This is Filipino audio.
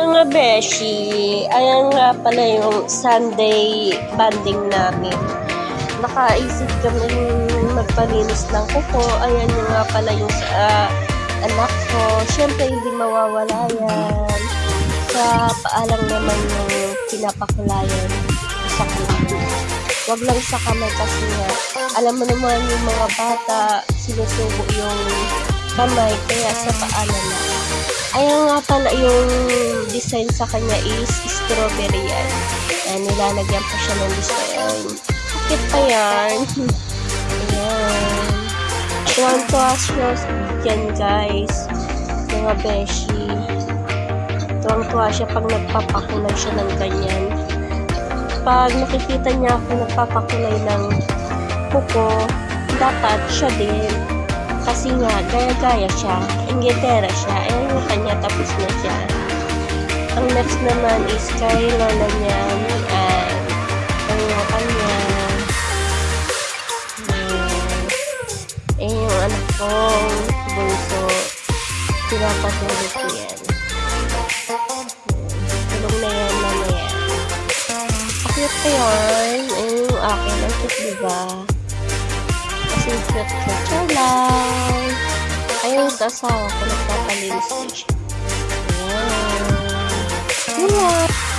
Mga beshi, ayan nga pala yung Sunday banding namin. Nakaisip kami magpalinis ng kuko. Ayan nga pala yung sa anak ko. Siyempre, hindi mawawala yan. Sa paalang naman yung pinapakulayan sa kuko. Huwag lang sa kamay kasi nga, alam mo naman yung mga bata, sinusubo yung kamay, kaya sa paa na lang. Ayan nga pala yung design sa kanya is strawberry yan. Ayan, nilalagyan pa siya ng design. Cute pa yan. Ayan. Tuwan-tuwa siya yan guys. Mga beshi. Tuwang-tuwa siya pag nagpapakulay siya ng ganyan. Pag nakikita niya ako nagpapakulay ng kuko, dapat siya din. Kasi nga, gaya-gaya siya. Ingitera siya. Ayan yung kanya, tapos na siya. Ang next naman is kay lola niya. At ang yung kanya. Ayan yung anak ko. Bunso. Pinapatulog ko yan. Tulog na yan, mamaya. Cute pa yan. Ayan yung akin. Ang cute, diba? Cute ko. Charlang! Ayun sa asawa ko, nagpapalinis. Ayan. Ayan.